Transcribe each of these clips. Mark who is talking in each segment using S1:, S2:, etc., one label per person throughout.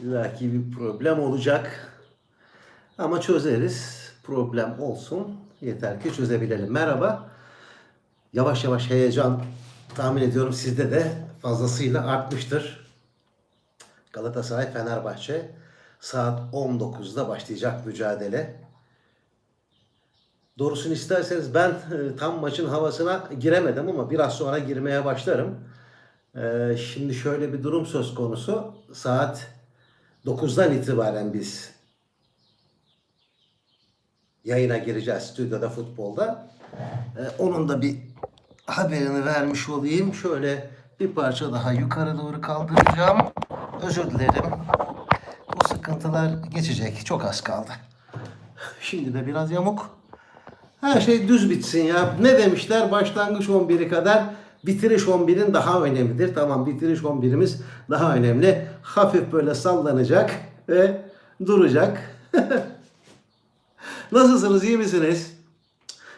S1: illaki bir problem olacak. Ama çözeriz. Problem olsun. Yeter ki çözebilelim. Merhaba. Yavaş yavaş heyecan tahmin ediyorum sizde de fazlasıyla artmıştır. Galatasaray Fenerbahçe saat 19'da başlayacak mücadele. Doğrusunu isterseniz ben e, tam maçın havasına giremedim ama biraz sonra girmeye başlarım. E, şimdi şöyle bir durum söz konusu. Saat 9'dan itibaren biz yayına gireceğiz stüdyoda futbolda. E, onun da bir haberini vermiş olayım. Şöyle bir parça daha yukarı doğru kaldıracağım. Özür dilerim. Bu sıkıntılar geçecek. Çok az kaldı. Şimdi de biraz yamuk. Her şey düz bitsin ya. Ne demişler? Başlangıç 11'i kadar bitiriş 11'in daha önemlidir. Tamam bitiriş 11'imiz daha önemli. Hafif böyle sallanacak ve duracak. Nasılsınız? iyi misiniz?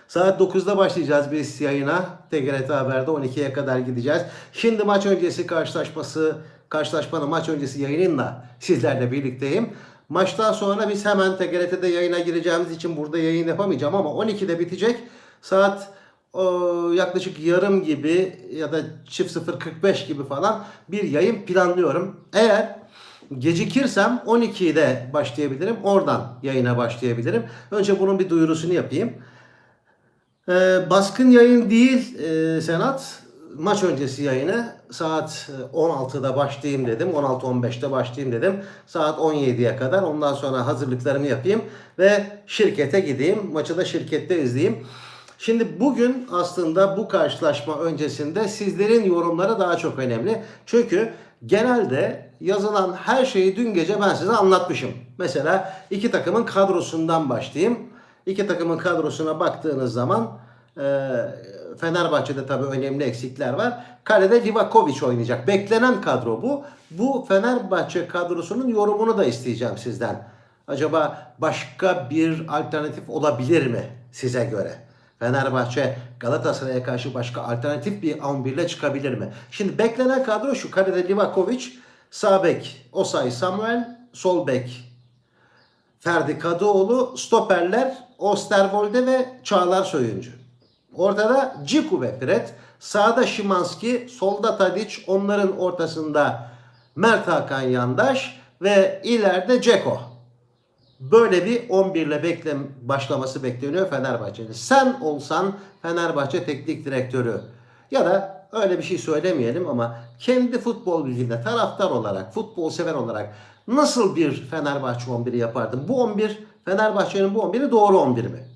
S1: Saat 9'da başlayacağız biz yayına. TGRT Haber'de 12'ye kadar gideceğiz. Şimdi maç öncesi karşılaşması, karşılaşmanın maç öncesi yayınıyla sizlerle birlikteyim. Maçtan sonra biz hemen TGRT'de yayına gireceğimiz için burada yayın yapamayacağım ama 12'de bitecek. Saat yaklaşık yarım gibi ya da çift 0.45 gibi falan bir yayın planlıyorum. Eğer gecikirsem 12'de başlayabilirim. Oradan yayına başlayabilirim. Önce bunun bir duyurusunu yapayım. Ee, baskın yayın değil e, Senat. Maç öncesi yayını saat e, 16'da başlayayım dedim. 16-15'te başlayayım dedim. Saat 17'ye kadar. Ondan sonra hazırlıklarımı yapayım ve şirkete gideyim. Maçı da şirkette izleyeyim. Şimdi bugün aslında bu karşılaşma öncesinde sizlerin yorumları daha çok önemli. Çünkü genelde yazılan her şeyi dün gece ben size anlatmışım. Mesela iki takımın kadrosundan başlayayım. İki takımın kadrosuna baktığınız zaman e, Fenerbahçe'de tabii önemli eksikler var. Kalede Livakovic oynayacak. Beklenen kadro bu. Bu Fenerbahçe kadrosunun yorumunu da isteyeceğim sizden. Acaba başka bir alternatif olabilir mi size göre? Fenerbahçe Galatasaray'a karşı başka alternatif bir 11 ile çıkabilir mi? Şimdi beklenen kadro şu. Kalede Livakovic, sağ bek Osay Samuel, sol bek Ferdi Kadıoğlu, stoperler Osterwolde ve Çağlar Söyüncü. Ortada Ciku ve Fred, sağda Şimanski, solda Tadic, onların ortasında Mert Hakan Yandaş ve ileride Ceko. Böyle bir 11 ile beklem başlaması bekleniyor Fenerbahçe'nin. Sen olsan Fenerbahçe teknik direktörü ya da öyle bir şey söylemeyelim ama kendi futbol bilginde taraftar olarak, futbol sever olarak nasıl bir Fenerbahçe 11'i yapardın? Bu 11 Fenerbahçe'nin bu 11'i doğru 11 mi?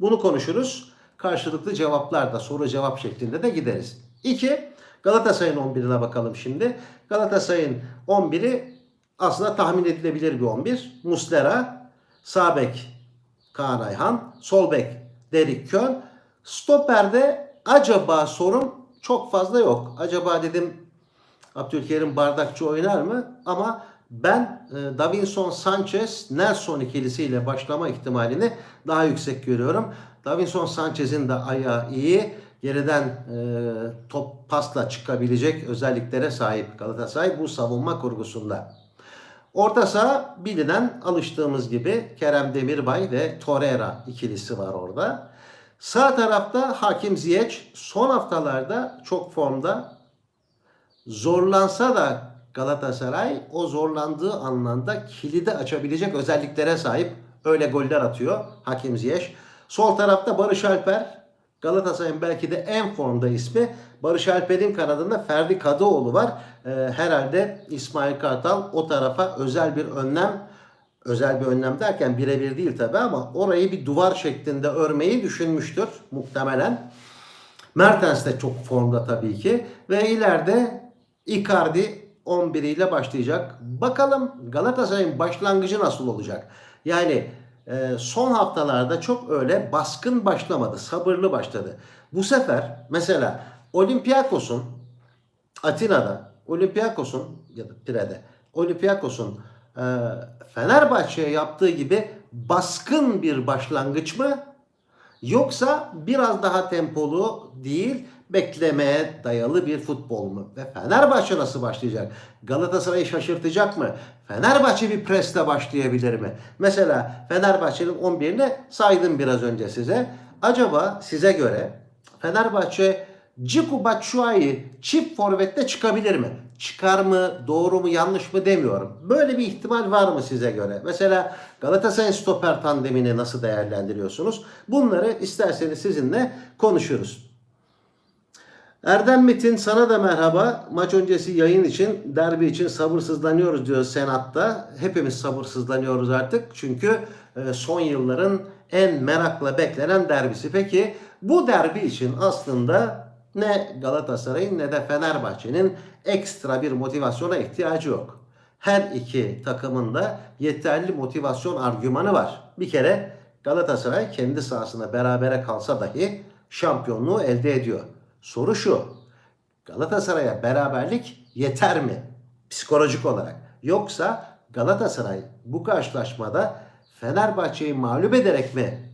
S1: Bunu konuşuruz. Karşılıklı cevaplar da soru cevap şeklinde de gideriz. 2. Galatasaray'ın 11'ine bakalım şimdi. Galatasaray'ın 11'i aslında tahmin edilebilir bir 11. Muslera, sağ bek Kaan Ayhan, sol bek Derik Kön. Stoper'de acaba sorum çok fazla yok. Acaba dedim Abdülkerim Bardakçı oynar mı? Ama ben e, Davinson Sanchez Nelson ikilisiyle başlama ihtimalini daha yüksek görüyorum. Davinson Sanchez'in de ayağı iyi. Geriden e, top pasla çıkabilecek özelliklere sahip Galatasaray bu savunma kurgusunda. Orta saha bilinen alıştığımız gibi Kerem Demirbay ve Torreira ikilisi var orada. Sağ tarafta Hakim Ziyech son haftalarda çok formda. Zorlansa da Galatasaray o zorlandığı anlamda kilidi açabilecek özelliklere sahip. Öyle goller atıyor Hakim Ziyech. Sol tarafta Barış Alper. Galatasaray'ın belki de en formda ismi. Barış Alper'in kanadında Ferdi Kadıoğlu var. Ee, herhalde İsmail Kartal o tarafa özel bir önlem özel bir önlem derken birebir değil tabi ama orayı bir duvar şeklinde örmeyi düşünmüştür muhtemelen. Mertens de çok formda tabii ki ve ileride Icardi 11 ile başlayacak. Bakalım Galatasaray'ın başlangıcı nasıl olacak? Yani e, son haftalarda çok öyle baskın başlamadı. Sabırlı başladı. Bu sefer mesela Olympiakos'un Atina'da Olympiakos'un ya da Pire'de Olympiakos'un e, Fenerbahçe'ye yaptığı gibi baskın bir başlangıç mı? Yoksa biraz daha tempolu değil, beklemeye dayalı bir futbol mu? Ve Fenerbahçe nasıl başlayacak? Galatasaray'ı şaşırtacak mı? Fenerbahçe bir presle başlayabilir mi? Mesela Fenerbahçe'nin 11'ini saydım biraz önce size. Acaba size göre Fenerbahçe Ciku Batshuayi çift forvette çıkabilir mi? Çıkar mı, doğru mu, yanlış mı demiyorum. Böyle bir ihtimal var mı size göre? Mesela Galatasaray stoper tandemini nasıl değerlendiriyorsunuz? Bunları isterseniz sizinle konuşuruz. Erdem Metin sana da merhaba. Maç öncesi yayın için, derbi için sabırsızlanıyoruz diyor Senat'ta. Hepimiz sabırsızlanıyoruz artık. Çünkü e, son yılların en merakla beklenen derbisi. Peki bu derbi için aslında ne Galatasaray'ın ne de Fenerbahçe'nin ekstra bir motivasyona ihtiyacı yok. Her iki takımın da yeterli motivasyon argümanı var. Bir kere Galatasaray kendi sahasında berabere kalsa dahi şampiyonluğu elde ediyor. Soru şu. Galatasaray'a beraberlik yeter mi? Psikolojik olarak. Yoksa Galatasaray bu karşılaşmada Fenerbahçe'yi mağlup ederek mi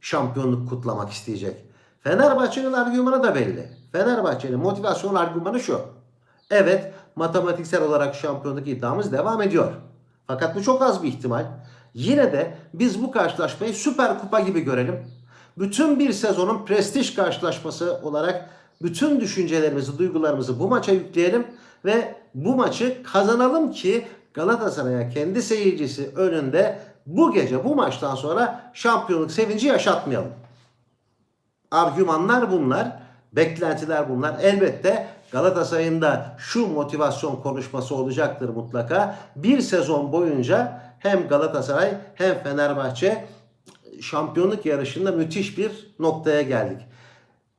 S1: şampiyonluk kutlamak isteyecek? Fenerbahçe'nin argümanı da belli. Fenerbahçe'nin motivasyon argümanı şu. Evet matematiksel olarak şampiyonluk iddiamız devam ediyor. Fakat bu çok az bir ihtimal. Yine de biz bu karşılaşmayı süper kupa gibi görelim. Bütün bir sezonun prestij karşılaşması olarak bütün düşüncelerimizi, duygularımızı bu maça yükleyelim ve bu maçı kazanalım ki Galatasaray'a kendi seyircisi önünde bu gece bu maçtan sonra şampiyonluk sevinci yaşatmayalım. Argümanlar bunlar, beklentiler bunlar. Elbette Galatasaray'ın da şu motivasyon konuşması olacaktır mutlaka. Bir sezon boyunca hem Galatasaray hem Fenerbahçe şampiyonluk yarışında müthiş bir noktaya geldik.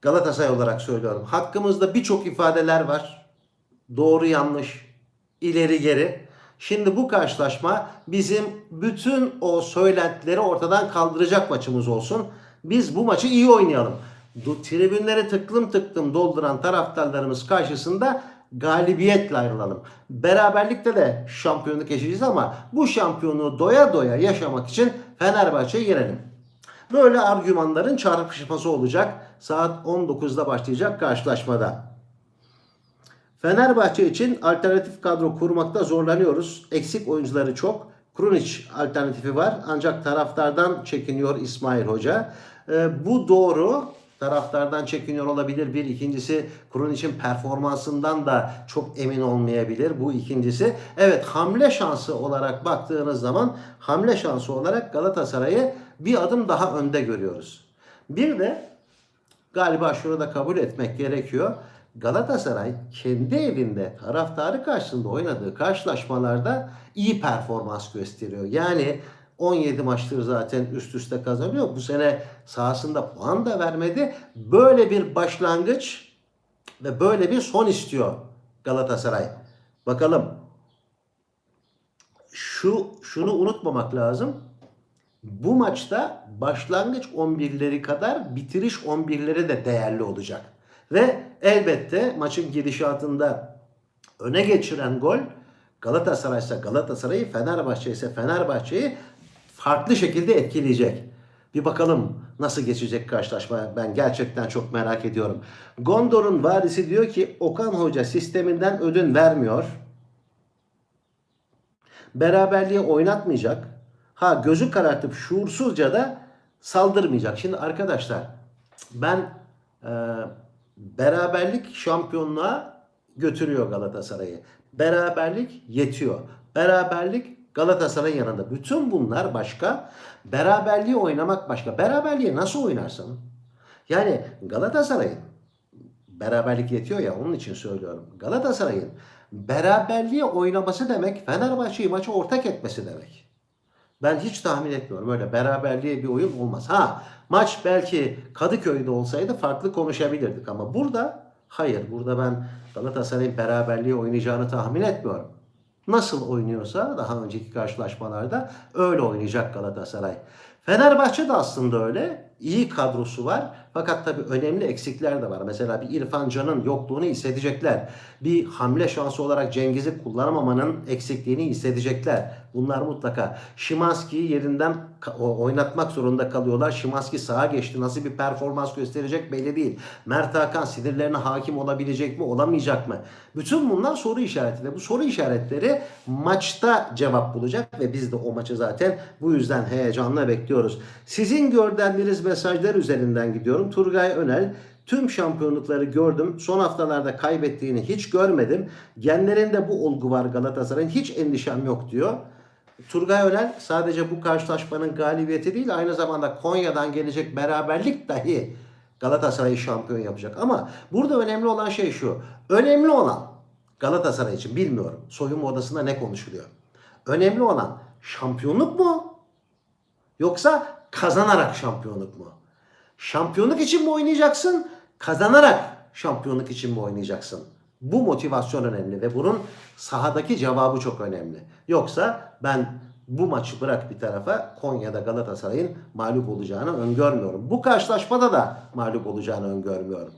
S1: Galatasaray olarak söylüyorum. Hakkımızda birçok ifadeler var. Doğru yanlış, ileri geri. Şimdi bu karşılaşma bizim bütün o söylentileri ortadan kaldıracak maçımız olsun. Biz bu maçı iyi oynayalım. Tribünleri tıklım tıklım dolduran taraftarlarımız karşısında galibiyetle ayrılalım. Beraberlikte de şampiyonluk yaşayacağız ama bu şampiyonluğu doya doya yaşamak için Fenerbahçe'yi yenelim. Böyle argümanların çarpışması olacak. Saat 19'da başlayacak karşılaşmada. Fenerbahçe için alternatif kadro kurmakta zorlanıyoruz. Eksik oyuncuları çok. Krunic alternatifi var ancak taraftardan çekiniyor İsmail Hoca. Ee, bu doğru. Taraftardan çekiniyor olabilir. Bir ikincisi Krunic'in performansından da çok emin olmayabilir. Bu ikincisi. Evet hamle şansı olarak baktığınız zaman hamle şansı olarak Galatasaray'ı bir adım daha önde görüyoruz. Bir de galiba şunu da kabul etmek gerekiyor. Galatasaray kendi evinde taraftarı karşısında oynadığı karşılaşmalarda iyi performans gösteriyor. Yani 17 maçtır zaten üst üste kazanıyor. Bu sene sahasında puan da vermedi. Böyle bir başlangıç ve böyle bir son istiyor Galatasaray. Bakalım. Şu şunu unutmamak lazım. Bu maçta başlangıç 11'leri kadar bitiriş 11'leri de değerli olacak. Ve elbette maçın gidişatında öne geçiren gol Galatasaray ise Galatasaray'ı, Fenerbahçe ise Fenerbahçe'yi farklı şekilde etkileyecek. Bir bakalım nasıl geçecek karşılaşma. Ben gerçekten çok merak ediyorum. Gondor'un varisi diyor ki Okan Hoca sisteminden ödün vermiyor. Beraberliği oynatmayacak. Ha gözü karartıp şuursuzca da saldırmayacak. Şimdi arkadaşlar ben e, beraberlik şampiyonluğa götürüyor Galatasaray'ı. Beraberlik yetiyor. Beraberlik Galatasaray'ın yanında. Bütün bunlar başka. Beraberliği oynamak başka. Beraberliği nasıl oynarsın? Yani Galatasaray'ın beraberlik yetiyor ya onun için söylüyorum. Galatasaray'ın beraberliği oynaması demek Fenerbahçe'yi maça ortak etmesi demek. Ben hiç tahmin etmiyorum. Öyle beraberliğe bir oyun olmaz. Ha maç belki Kadıköy'de olsaydı farklı konuşabilirdik ama burada hayır. Burada ben Galatasaray'ın beraberliği oynayacağını tahmin etmiyorum. Nasıl oynuyorsa daha önceki karşılaşmalarda öyle oynayacak Galatasaray. Fenerbahçe de aslında öyle. İyi kadrosu var. Fakat tabii önemli eksikler de var. Mesela bir İrfan Can'ın yokluğunu hissedecekler. Bir hamle şansı olarak Cengiz'i kullanamamanın eksikliğini hissedecekler. Bunlar mutlaka. Şimanski'yi yerinden oynatmak zorunda kalıyorlar. Şimanski sağa geçti. Nasıl bir performans gösterecek belli değil. Mert Hakan sinirlerine hakim olabilecek mi, olamayacak mı? Bütün bunlar soru işareti ve bu soru işaretleri maçta cevap bulacak ve biz de o maçı zaten bu yüzden heyecanla bekliyoruz. Sizin gönderdiğiniz mesajlar üzerinden gidiyorum. Turgay Önel Tüm şampiyonlukları gördüm. Son haftalarda kaybettiğini hiç görmedim. Genlerinde bu olgu var Galatasaray'ın. Hiç endişem yok diyor. Turgay Önel sadece bu karşılaşmanın galibiyeti değil aynı zamanda Konya'dan gelecek beraberlik dahi Galatasaray'ı şampiyon yapacak. Ama burada önemli olan şey şu. Önemli olan Galatasaray için bilmiyorum. Soyunma odasında ne konuşuluyor. Önemli olan şampiyonluk mu? Yoksa kazanarak şampiyonluk mu? Şampiyonluk için mi oynayacaksın? Kazanarak şampiyonluk için mi oynayacaksın? Bu motivasyon önemli ve bunun sahadaki cevabı çok önemli. Yoksa ben bu maçı bırak bir tarafa Konya'da Galatasaray'ın mağlup olacağını öngörmüyorum. Bu karşılaşmada da mağlup olacağını öngörmüyorum.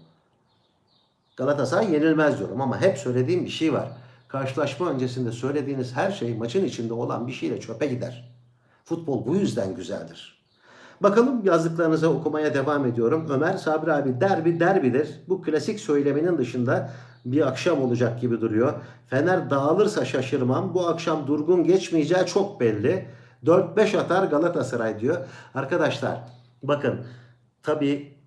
S1: Galatasaray yenilmez diyorum ama hep söylediğim bir şey var. Karşılaşma öncesinde söylediğiniz her şey maçın içinde olan bir şeyle çöpe gider. Futbol bu yüzden güzeldir. Bakalım yazdıklarınıza okumaya devam ediyorum. Ömer Sabri abi derbi derbidir. Bu klasik söyleminin dışında bir akşam olacak gibi duruyor. Fener dağılırsa şaşırmam. Bu akşam durgun geçmeyeceği çok belli. 4-5 atar Galatasaray diyor. Arkadaşlar bakın tabii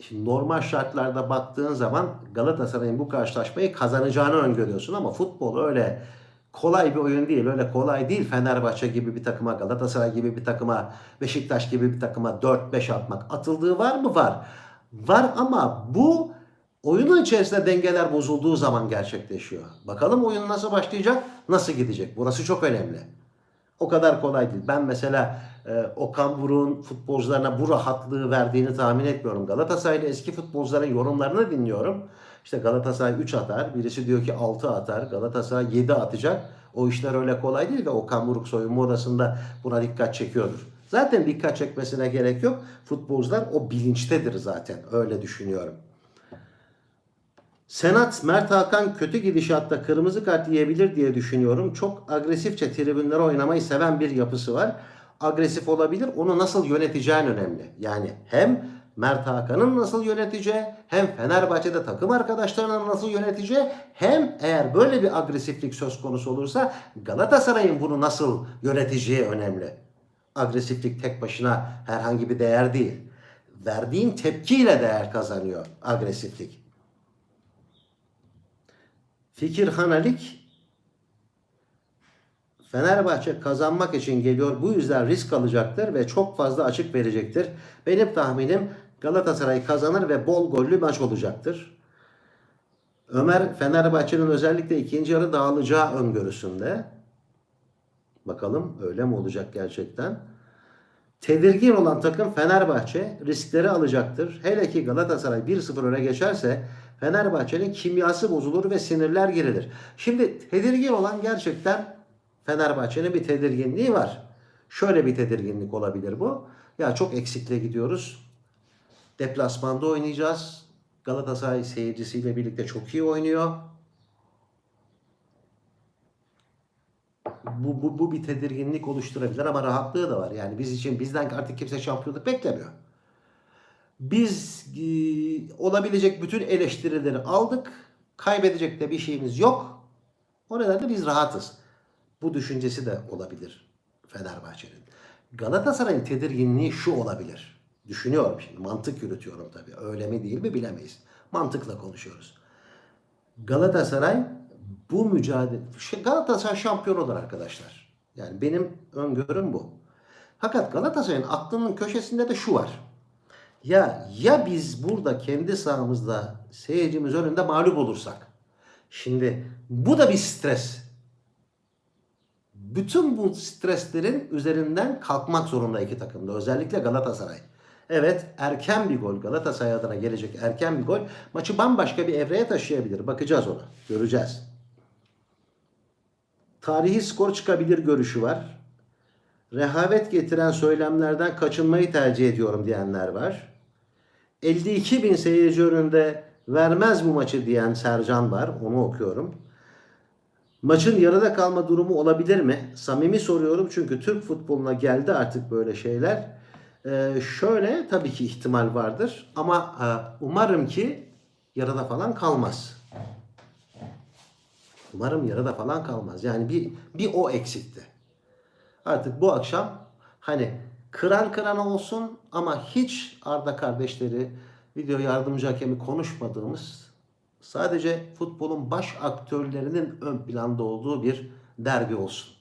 S1: Şimdi normal şartlarda baktığın zaman Galatasaray'ın bu karşılaşmayı kazanacağını öngörüyorsun ama futbol öyle kolay bir oyun değil. Öyle kolay değil Fenerbahçe gibi bir takıma, Galatasaray gibi bir takıma, Beşiktaş gibi bir takıma 4-5 atmak. Atıldığı var mı? Var. Var ama bu oyunun içerisinde dengeler bozulduğu zaman gerçekleşiyor. Bakalım oyun nasıl başlayacak, nasıl gidecek? Burası çok önemli. O kadar kolay değil. Ben mesela e, Okan Buruk'un futbolcularına bu rahatlığı verdiğini tahmin etmiyorum. Galatasaray'da eski futbolcuların yorumlarını dinliyorum. İşte Galatasaray 3 atar, birisi diyor ki 6 atar, Galatasaray 7 atacak. O işler öyle kolay değil ve Okan Buruk soyunma odasında buna dikkat çekiyordur. Zaten dikkat çekmesine gerek yok. Futbolcular o bilinçtedir zaten. Öyle düşünüyorum. Senat Mert Hakan kötü gidişatta kırmızı kart yiyebilir diye düşünüyorum. Çok agresifçe tribünlere oynamayı seven bir yapısı var. Agresif olabilir. Onu nasıl yöneteceğin önemli. Yani hem Mert Hakan'ın nasıl yöneteceği, hem Fenerbahçe'de takım arkadaşlarının nasıl yöneteceği, hem eğer böyle bir agresiflik söz konusu olursa Galatasaray'ın bunu nasıl yöneteceği önemli. Agresiflik tek başına herhangi bir değer değil. Verdiğin tepkiyle değer kazanıyor agresiflik. Fikir Hanalik Fenerbahçe kazanmak için geliyor. Bu yüzden risk alacaktır ve çok fazla açık verecektir. Benim tahminim Galatasaray kazanır ve bol gollü maç olacaktır. Ömer Fenerbahçe'nin özellikle ikinci yarı dağılacağı öngörüsünde. Bakalım öyle mi olacak gerçekten? Tedirgin olan takım Fenerbahçe riskleri alacaktır. Hele ki Galatasaray 1-0 öne geçerse Fenerbahçe'nin kimyası bozulur ve sinirler gerilir. Şimdi tedirgin olan gerçekten Fenerbahçe'nin bir tedirginliği var. Şöyle bir tedirginlik olabilir bu. Ya çok eksikle gidiyoruz. Deplasmanda oynayacağız. Galatasaray seyircisiyle birlikte çok iyi oynuyor. Bu, bu, bu bir tedirginlik oluşturabilir ama rahatlığı da var. Yani biz için bizden artık kimse şampiyonluk beklemiyor. Biz e, olabilecek bütün eleştirileri aldık. Kaybedecek de bir şeyimiz yok. O nedenle biz rahatız. Bu düşüncesi de olabilir Fenerbahçe'nin. Galatasaray'ın tedirginliği şu olabilir. Düşünüyorum şimdi. Mantık yürütüyorum tabii. Öyle mi değil mi bilemeyiz. Mantıkla konuşuyoruz. Galatasaray bu mücadele... Galatasaray şampiyon olur arkadaşlar. Yani benim öngörüm bu. Fakat Galatasaray'ın aklının köşesinde de şu var. Ya ya biz burada kendi sahamızda seyircimiz önünde mağlup olursak. Şimdi bu da bir stres. Bütün bu streslerin üzerinden kalkmak zorunda iki takımda. Özellikle Galatasaray. Evet erken bir gol Galatasaray adına gelecek erken bir gol maçı bambaşka bir evreye taşıyabilir. Bakacağız ona. Göreceğiz. Tarihi skor çıkabilir görüşü var. Rehavet getiren söylemlerden kaçınmayı tercih ediyorum diyenler var. 52 bin seyirci önünde vermez bu maçı diyen Sercan var. Onu okuyorum. Maçın yarıda kalma durumu olabilir mi? Samimi soruyorum çünkü Türk futboluna geldi artık böyle şeyler. Ee, şöyle tabii ki ihtimal vardır ama e, umarım ki yarıda falan kalmaz. Umarım yarıda falan kalmaz. Yani bir, bir o eksikti. Artık bu akşam hani kıran kırana olsun ama hiç Arda kardeşleri video yardımcı hakemi konuşmadığımız sadece futbolun baş aktörlerinin ön planda olduğu bir derbi olsun.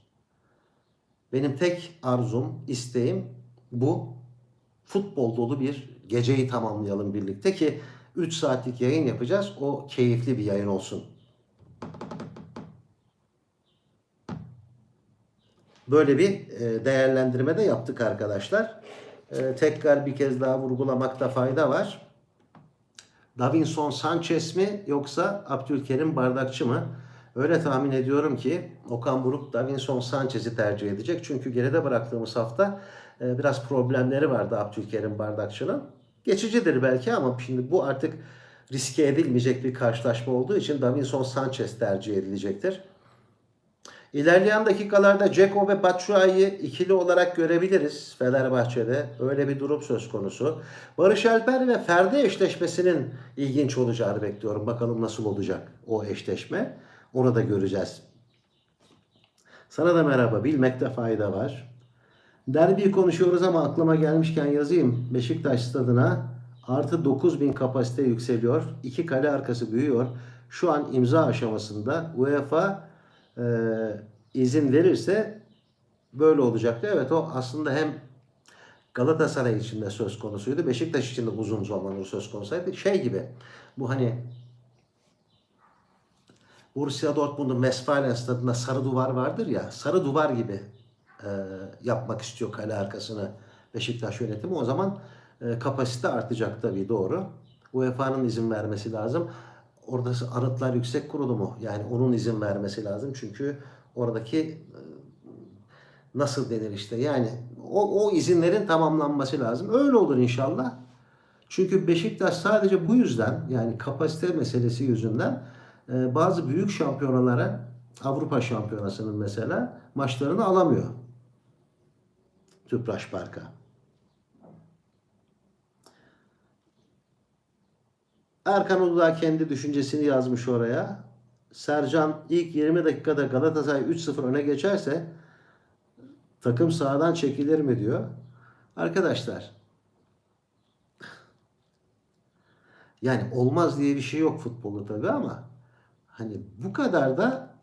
S1: Benim tek arzum, isteğim bu. Futbol dolu bir geceyi tamamlayalım birlikte ki 3 saatlik yayın yapacağız. O keyifli bir yayın olsun. Böyle bir e, değerlendirme de yaptık arkadaşlar. E, Tekrar bir kez daha vurgulamakta fayda var. Davinson Sanchez mi yoksa Abdülkerim Bardakçı mı? Öyle tahmin ediyorum ki Okan Buruk Davinson Sanchez'i tercih edecek. Çünkü geride bıraktığımız hafta e, biraz problemleri vardı Abdülkerim Bardakçı'nın. Geçicidir belki ama şimdi bu artık riske edilmeyecek bir karşılaşma olduğu için Davinson Sanchez tercih edilecektir. İlerleyen dakikalarda Ceko ve Batshuayi'yi ikili olarak görebiliriz Fenerbahçe'de. Öyle bir durum söz konusu. Barış Alper ve Ferdi eşleşmesinin ilginç olacağını bekliyorum. Bakalım nasıl olacak o eşleşme. Onu da göreceğiz. Sana da merhaba. Bilmekte fayda var. Derbiyi konuşuyoruz ama aklıma gelmişken yazayım. Beşiktaş stadına artı 9000 kapasite yükseliyor. İki kale arkası büyüyor. Şu an imza aşamasında UEFA e, izin verirse böyle olacaktı. Evet o aslında hem Galatasaray için de söz konusuydu. Beşiktaş için de uzun zamandır söz konusuydu. Şey gibi bu hani Borussia Dortmund'un Westfalen stadında sarı duvar vardır ya. Sarı duvar gibi e, yapmak istiyor kale arkasını Beşiktaş yönetimi. O zaman e, kapasite artacak tabii doğru. UEFA'nın izin vermesi lazım. Orada Arıtlar Yüksek Kurulu mu? Yani onun izin vermesi lazım. Çünkü oradaki e, nasıl denir işte yani o, o izinlerin tamamlanması lazım. Öyle olur inşallah. Çünkü Beşiktaş sadece bu yüzden yani kapasite meselesi yüzünden e, bazı büyük şampiyonalara Avrupa Şampiyonası'nın mesela maçlarını alamıyor. Tüpraş Park'a. Erkan Uludağ kendi düşüncesini yazmış oraya. Sercan ilk 20 dakikada Galatasaray 3-0 öne geçerse takım sahadan çekilir mi diyor. Arkadaşlar yani olmaz diye bir şey yok futbolu tabii ama hani bu kadar da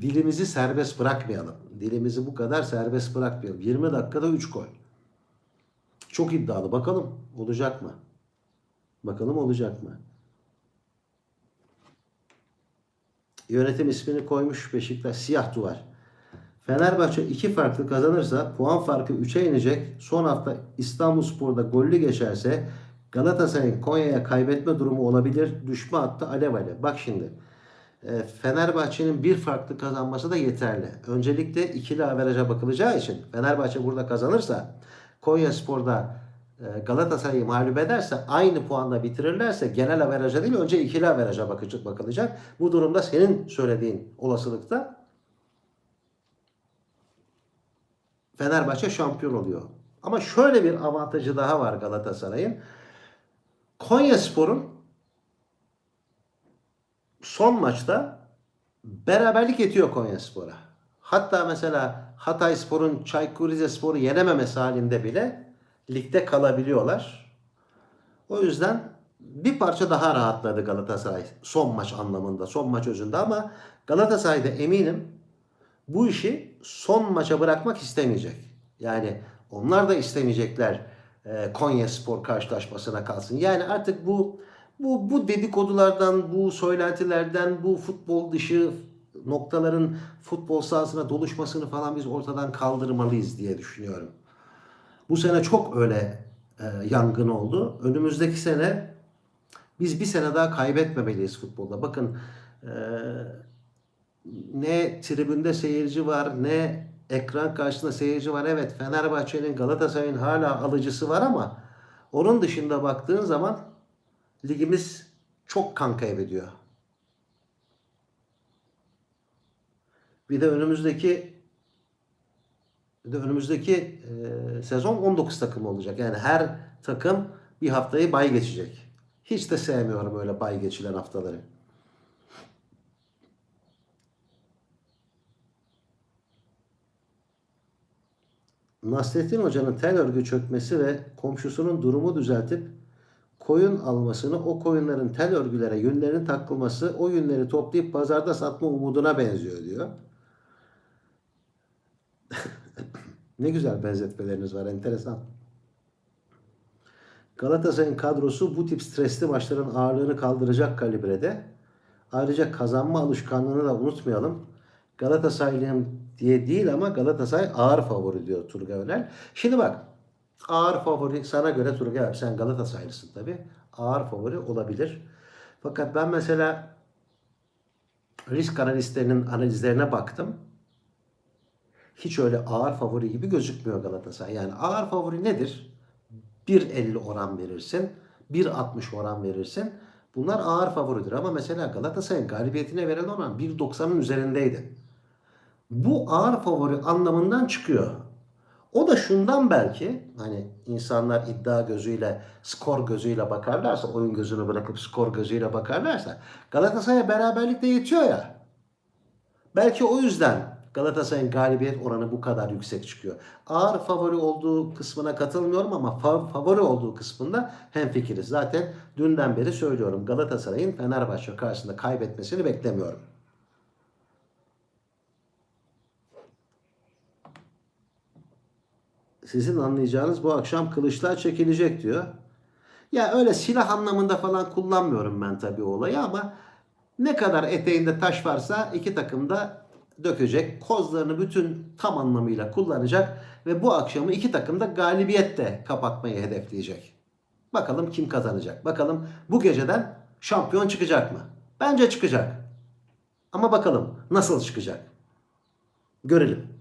S1: dilimizi serbest bırakmayalım. Dilimizi bu kadar serbest bırakmayalım. 20 dakikada 3 gol. Çok iddialı. Bakalım olacak mı? Bakalım olacak mı? Yönetim ismini koymuş Beşiktaş siyah duvar. Fenerbahçe iki farklı kazanırsa puan farkı 3'e inecek. Son hafta İstanbulspor'da gollü geçerse Galatasaray'ın Konya'ya kaybetme durumu olabilir. Düşme hattı alev alev. Bak şimdi. E, Fenerbahçe'nin bir farklı kazanması da yeterli. Öncelikle ikili averaja bakılacağı için Fenerbahçe burada kazanırsa Konya Spor'da e, Galatasaray'ı mağlup ederse aynı puanla bitirirlerse genel averaja değil önce ikili averaja bakılacak. Bu durumda senin söylediğin olasılıkta Fenerbahçe şampiyon oluyor. Ama şöyle bir avantajı daha var Galatasaray'ın. Konya Spor'un son maçta beraberlik yetiyor Konya Spor'a. Hatta mesela Hatay Spor'un Çaykur Rizespor'u yenememesi halinde bile ligde kalabiliyorlar. O yüzden bir parça daha rahatladı Galatasaray son maç anlamında, son maç özünde ama Galatasaray'da eminim bu işi son maça bırakmak istemeyecek. Yani onlar da istemeyecekler e, Konya Spor karşılaşmasına kalsın. Yani artık bu bu bu dedikodulardan, bu söylentilerden, bu futbol dışı noktaların futbol sahasına doluşmasını falan biz ortadan kaldırmalıyız diye düşünüyorum. Bu sene çok öyle e, yangın oldu. Önümüzdeki sene biz bir sene daha kaybetmemeliyiz futbolda. Bakın e, ne tribünde seyirci var ne ekran karşısında seyirci var. Evet Fenerbahçe'nin Galatasaray'ın hala alıcısı var ama Onun dışında baktığın zaman ligimiz çok kan kaybediyor. Bir de önümüzdeki bir de önümüzdeki e, sezon 19 takım olacak. Yani her takım bir haftayı bay geçecek. Hiç de sevmiyorum öyle bay geçilen haftaları. Nasrettin Hoca'nın tel örgü çökmesi ve komşusunun durumu düzeltip koyun almasını, o koyunların tel örgülere yünlerin takılması, o yünleri toplayıp pazarda satma umuduna benziyor diyor. ne güzel benzetmeleriniz var, enteresan. Galatasaray'ın kadrosu bu tip stresli maçların ağırlığını kaldıracak kalibrede. Ayrıca kazanma alışkanlığını da unutmayalım. Galatasaraylıyım diye değil ama Galatasaray ağır favori diyor Turgay Önel. Şimdi bak ağır favori sana göre Turgay abi sen Galatasaraylısın tabi. Ağır favori olabilir. Fakat ben mesela risk analistlerinin analizlerine baktım. Hiç öyle ağır favori gibi gözükmüyor Galatasaray. Yani ağır favori nedir? 1.50 oran verirsin. 1.60 oran verirsin. Bunlar ağır favoridir ama mesela Galatasaray'ın galibiyetine verilen oran 1.90'ın üzerindeydi. Bu ağır favori anlamından çıkıyor. O da şundan belki hani insanlar iddia gözüyle, skor gözüyle bakarlarsa, oyun gözünü bırakıp skor gözüyle bakarlarsa Galatasaray'a beraberlikte yetiyor ya. Belki o yüzden Galatasaray'ın galibiyet oranı bu kadar yüksek çıkıyor. Ağır favori olduğu kısmına katılmıyorum ama fa- favori olduğu kısmında hemfikiriz. Zaten dünden beri söylüyorum Galatasaray'ın Fenerbahçe karşısında kaybetmesini beklemiyorum. Sizin anlayacağınız bu akşam kılıçlar çekilecek diyor. Ya öyle silah anlamında falan kullanmıyorum ben tabii olayı ama ne kadar eteğinde taş varsa iki takım da dökecek. Kozlarını bütün tam anlamıyla kullanacak ve bu akşamı iki takım da galibiyetle kapatmayı hedefleyecek. Bakalım kim kazanacak? Bakalım bu geceden şampiyon çıkacak mı? Bence çıkacak. Ama bakalım nasıl çıkacak? Görelim.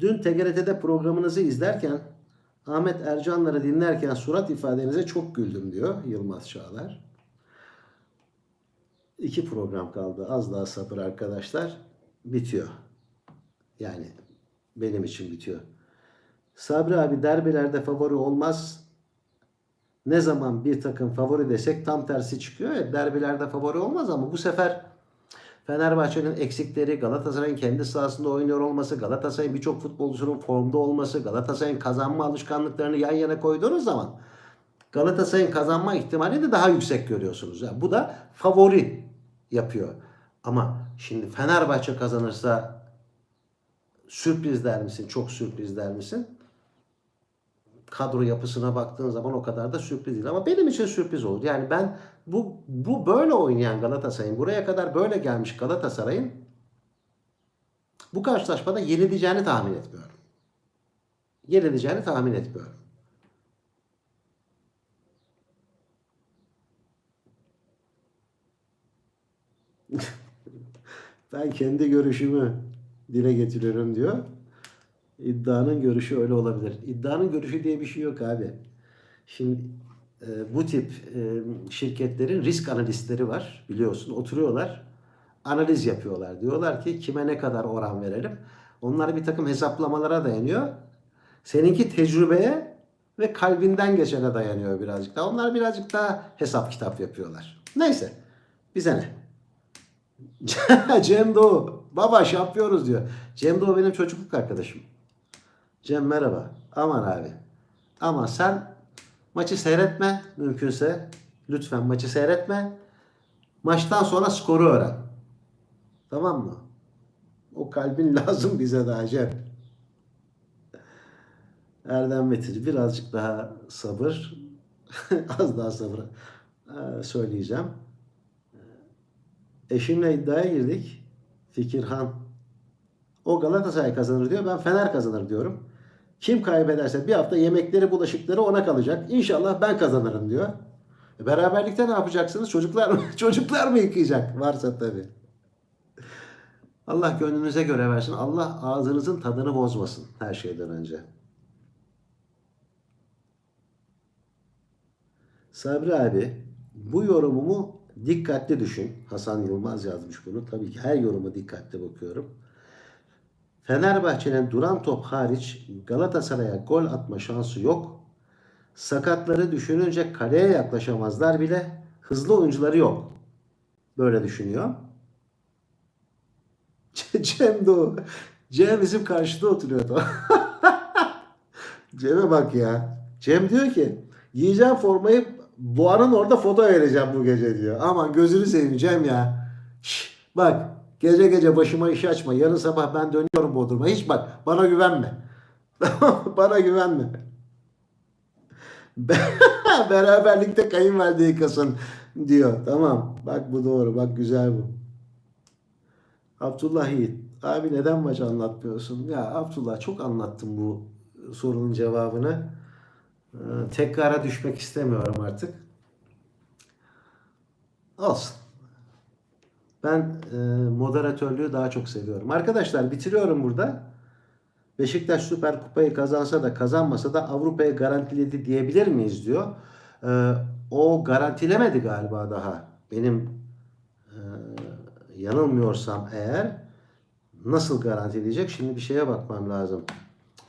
S1: Dün TGRT'de programınızı izlerken Ahmet Ercanları dinlerken surat ifadenize çok güldüm diyor Yılmaz Çağlar. İki program kaldı. Az daha sabır arkadaşlar. Bitiyor. Yani benim için bitiyor. Sabri abi derbilerde favori olmaz. Ne zaman bir takım favori desek tam tersi çıkıyor. Evet, derbilerde favori olmaz ama bu sefer Fenerbahçe'nin eksikleri, Galatasaray'ın kendi sahasında oynuyor olması, Galatasaray'ın birçok futbolcusunun formda olması, Galatasaray'ın kazanma alışkanlıklarını yan yana koyduğunuz zaman Galatasaray'ın kazanma ihtimali de daha yüksek görüyorsunuz. Yani bu da favori yapıyor. Ama şimdi Fenerbahçe kazanırsa sürpriz der misin? Çok sürpriz der misin? Kadro yapısına baktığın zaman o kadar da sürpriz değil. Ama benim için sürpriz oldu. Yani ben bu bu böyle oynayan Galatasaray'ın, buraya kadar böyle gelmiş Galatasaray'ın bu karşılaşmada yenileceğini tahmin etmiyorum. Yenileceğini tahmin etmiyorum. ben kendi görüşümü dile getiriyorum diyor. İddianın görüşü öyle olabilir. İddianın görüşü diye bir şey yok abi. Şimdi e, bu tip e, şirketlerin risk analistleri var biliyorsun. Oturuyorlar, analiz yapıyorlar. Diyorlar ki kime ne kadar oran verelim. Onlar bir takım hesaplamalara dayanıyor. Seninki tecrübeye ve kalbinden geçene dayanıyor birazcık daha. Onlar birazcık daha hesap kitap yapıyorlar. Neyse. Bize ne? Cem Doğu. Baba şampiyonuz diyor. Cem Doğu benim çocukluk arkadaşım. Cem merhaba. Aman abi. Ama sen maçı seyretme mümkünse. Lütfen maçı seyretme. Maçtan sonra skoru öğren. Tamam mı? O kalbin lazım bize daha Cem. Erdem Metin birazcık daha sabır. Az daha sabır ee, söyleyeceğim. Eşimle iddiaya girdik. Fikirhan. O Galatasaray kazanır diyor. Ben Fener kazanır diyorum. Kim kaybederse bir hafta yemekleri bulaşıkları ona kalacak. İnşallah ben kazanırım diyor. E beraberlikte ne yapacaksınız? Çocuklar mı, çocuklar mı yıkayacak? Varsa tabii. Allah gönlünüze göre versin. Allah ağzınızın tadını bozmasın her şeyden önce. Sabri abi bu yorumumu dikkatli düşün. Hasan Yılmaz yazmış bunu. Tabii ki her yoruma dikkatli bakıyorum. Fenerbahçe'nin duran top hariç Galatasaray'a gol atma şansı yok. Sakatları düşününce kaleye yaklaşamazlar bile. Hızlı oyuncuları yok. Böyle düşünüyor. Cem o. Cem bizim karşıda oturuyordu. Cem'e bak ya. Cem diyor ki giyeceğim formayı Boğa'nın orada foto vereceğim bu gece diyor. Aman gözünü seveyim Cem ya. Şş, bak gece gece başıma iş açma. Yarın sabah ben dönüyorum Bodrum'a. Hiç bak bana güvenme. bana güvenme. Beraberlikte kayınvalide yıkasın diyor. Tamam. Bak bu doğru. Bak güzel bu. Abdullah Yiğit. Abi neden maç anlatmıyorsun? Ya Abdullah çok anlattım bu sorunun cevabını. Ee, tekrara düşmek istemiyorum artık. Olsun. Ben e, moderatörlüğü daha çok seviyorum. Arkadaşlar bitiriyorum burada. Beşiktaş Süper Kupayı kazansa da kazanmasa da Avrupa'ya garantiledi diyebilir miyiz diyor. Ee, o garantilemedi galiba daha. Benim e, yanılmıyorsam eğer nasıl garantileyecek? Şimdi bir şeye bakmam lazım.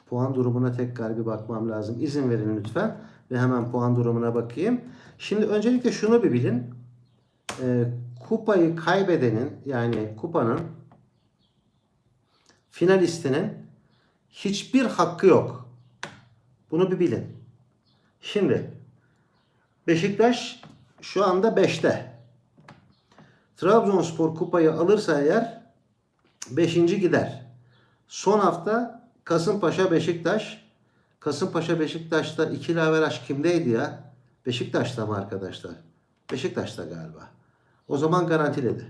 S1: Puan durumuna tekrar bir bakmam lazım. İzin verin lütfen ve hemen puan durumuna bakayım. Şimdi öncelikle şunu bir bilin. Ee, kupayı kaybedenin yani kupanın finalistinin hiçbir hakkı yok. Bunu bir bilin. Şimdi Beşiktaş şu anda 5'te. Trabzonspor kupayı alırsa eğer 5. gider. Son hafta Kasımpaşa Beşiktaş. Kasımpaşa Beşiktaş'ta ikili averaj kimdeydi ya? Beşiktaş'ta mı arkadaşlar? Beşiktaş'ta galiba. O zaman garantiledi.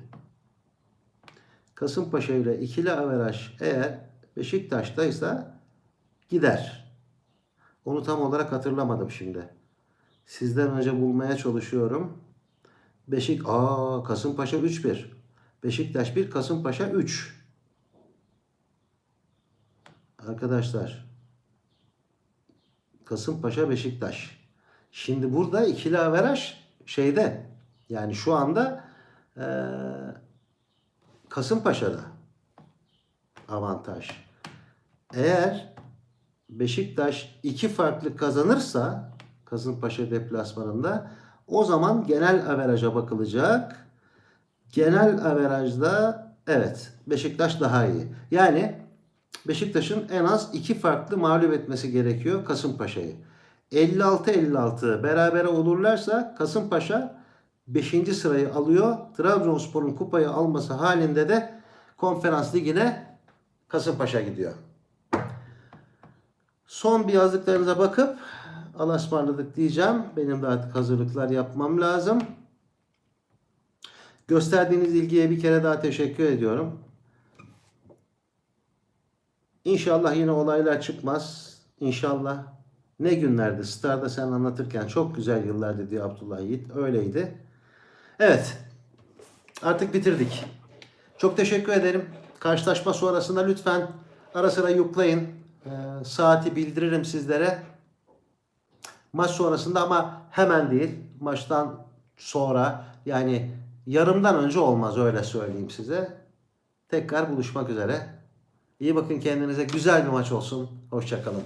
S1: Kasımpaşa ile ikili averaj eğer Beşiktaş'taysa gider. Onu tam olarak hatırlamadım şimdi. Sizden önce bulmaya çalışıyorum. Beşik, aa Kasımpaşa 3-1. Beşiktaş 1, Kasımpaşa 3. Arkadaşlar. Kasımpaşa Beşiktaş. Şimdi burada ikili averaj şeyde. Yani şu anda eee Kasımpaşa'da avantaj. Eğer Beşiktaş iki farklı kazanırsa Kasımpaşa deplasmanında o zaman genel averaja bakılacak. Genel averajda evet Beşiktaş daha iyi. Yani Beşiktaş'ın en az iki farklı mağlup etmesi gerekiyor Kasımpaşa'yı. 56-56 berabere olurlarsa Kasımpaşa 5. sırayı alıyor. Trabzonspor'un kupayı alması halinde de konferans ligine Kasımpaşa gidiyor. Son bir yazdıklarınıza bakıp Allah'a ısmarladık diyeceğim. Benim de artık hazırlıklar yapmam lazım. Gösterdiğiniz ilgiye bir kere daha teşekkür ediyorum. İnşallah yine olaylar çıkmaz. İnşallah. Ne günlerdi. Star'da sen anlatırken çok güzel yıllardı diyor Abdullah Yiğit. Öyleydi. Evet. Artık bitirdik. Çok teşekkür ederim. Karşılaşma sonrasında lütfen ara sıra yuklayın. Ee, saati bildiririm sizlere. Maç sonrasında ama hemen değil. Maçtan sonra yani yarımdan önce olmaz öyle söyleyeyim size. Tekrar buluşmak üzere. İyi bakın kendinize. Güzel bir maç olsun. Hoşçakalın.